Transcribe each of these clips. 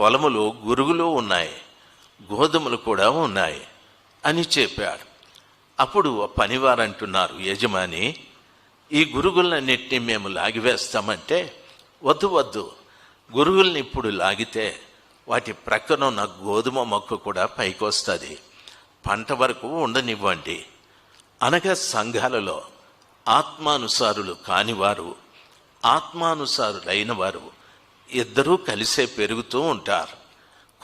పొలములు గురుగులు ఉన్నాయి గోధుమలు కూడా ఉన్నాయి అని చెప్పాడు. అప్పుడు పనివారంటున్నారు పనివారు అంటున్నారు యజమాని ఈ గురుగులన్నింటినీ మేము లాగివేస్తామంటే వద్దు వద్దు గురుగుల్ని ఇప్పుడు లాగితే వాటి ప్రక్కన ఉన్న గోధుమ మొక్క కూడా పైకొస్తుంది పంట వరకు ఉండనివ్వండి. అనగా సంఘాలలో ఆత్మానుసారులు కానివారు ఆత్మానుసారులైన వారు ఇద్దరూ కలిసే పెరుగుతూ ఉంటారు.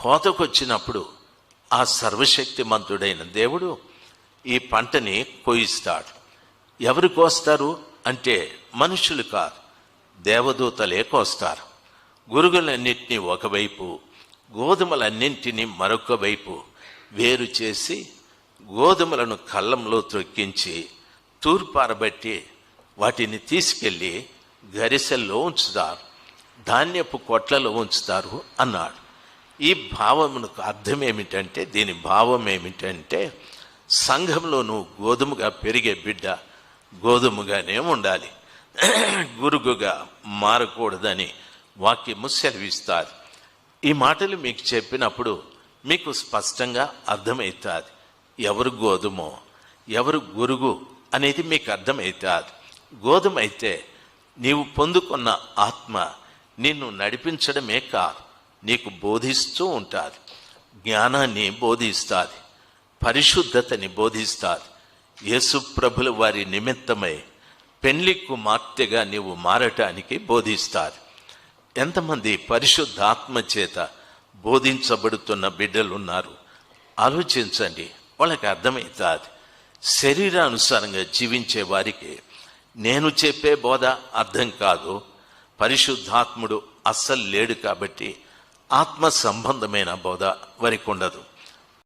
కోతకొచ్చినప్పుడు ఆ సర్వశక్తిమంతుడైన దేవుడు ఈ పంటని కోయిస్తాడు. ఎవరు కోస్తారు అంటే మనుషులు కాదు దేవదూతలే కోస్తారు. గురుగులన్నింటినీ ఒకవైపు గోధుమలన్నింటినీ మరొక వైపు వేరు చేసి గోధుమలను కళ్ళంలో త్రొక్కించి తూర్పారబట్టి వాటిని తీసుకెళ్ళి గరిసెల్లో ఉంచుతారు. ధాన్యపు కొట్లలో ఉంచుతారు అన్నాడు. ఈ భావమునకు అర్థం ఏమిటంటే దీని భావం ఏమిటంటే సంఘంలో నువ్వు గోధుమగా పెరిగే బిడ్డ గోధుమగానే ఉండాలి. గురుగుగా మారకూడదని వాక్యము సెలవిస్తారు. ఈ మాటలు మీకు చెప్పినప్పుడు మీకు స్పష్టంగా అర్థమవుతుంది. ఎవరు గోధుమో ఎవరు గురుగు అనేది మీకు అర్థమవుతుంది. గోధుమ అయితే నీవు పొందుకున్న ఆత్మ నిన్ను నడిపించడమే కాదు నీకు బోధిస్తూ ఉంటుంది. జ్ఞానాన్ని బోధిస్తుంది పరిశుద్ధతని బోధిస్తుంది. యేసు ప్రభుల వారి నిమిత్తమై పెళ్ళి కుమార్తెగా నీవు మారటానికి బోధిస్తారు ఎంతమంది పరిశుద్ధాత్మ చేత బోధించబడుతున్న బిడ్డలు ఉన్నారు ఆలోచించండి వాళ్ళకి అర్థమవుతుంది శరీరానుసారంగా జీవించే వారికి నేను చెప్పే బోధ అర్థం కాదు పరిశుద్ధాత్ముడు అస్సలు లేడు కాబట్టి ఆత్మ సంబంధమైన బోధ వారికి ఉండదు